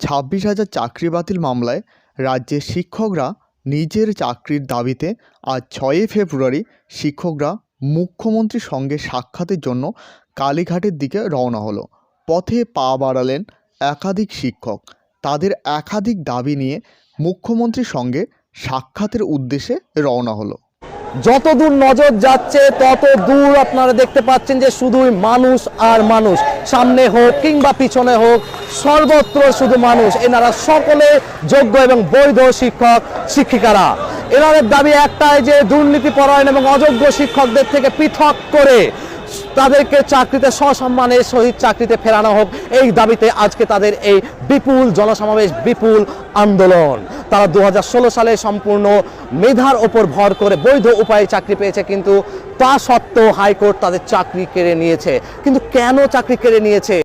ছাব্বিশ হাজার চাকরি বাতিল মামলায় রাজ্যের শিক্ষকরা নিজের চাকরির দাবিতে আজ ছয়ই ফেব্রুয়ারি শিক্ষকরা মুখ্যমন্ত্রীর সঙ্গে সাক্ষাতের জন্য কালীঘাটের দিকে রওনা হলো। পথে পা বাড়ালেন একাধিক শিক্ষক। তাদের একাধিক দাবি নিয়ে মুখ্যমন্ত্রীর সঙ্গে সাক্ষাতের উদ্দেশ্যে রওনা হলো। যত দূর নজর যাচ্ছে তত দূর আপনারা দেখতে পাচ্ছেন যে শুধুই মানুষ আর মানুষ। সামনে হোক কিংবা পিছনে হোক, সর্বত্র শুধু মানুষ। এনারা সকলে যোগ্য এবং বৈধ শিক্ষক, শিক্ষিকারা। এনাদের দাবি একটাই যে দুর্নীতি পরায়ণ এবং অযোগ্য শিক্ষকদের থেকে পৃথক করে তাদেরকে চাকরিতে সসম্মানের সহিত চাকরিতে ফেরানো হোক। এই দাবিতে আজকে তাদের এই বিপুল জনসমাবেশ, বিপুল আন্দোলন। তারা দু হাজার ষোলো সালে সম্পূর্ণ মেধার ওপর ভর করে বৈধ উপায়ে চাকরি পেয়েছে, কিন্তু তা সত্ত্বেও হাইকোর্ট তাদের চাকরি কেড়ে নিয়েছে। কিন্তু কেন চাকরি কেড়ে নিয়েছে?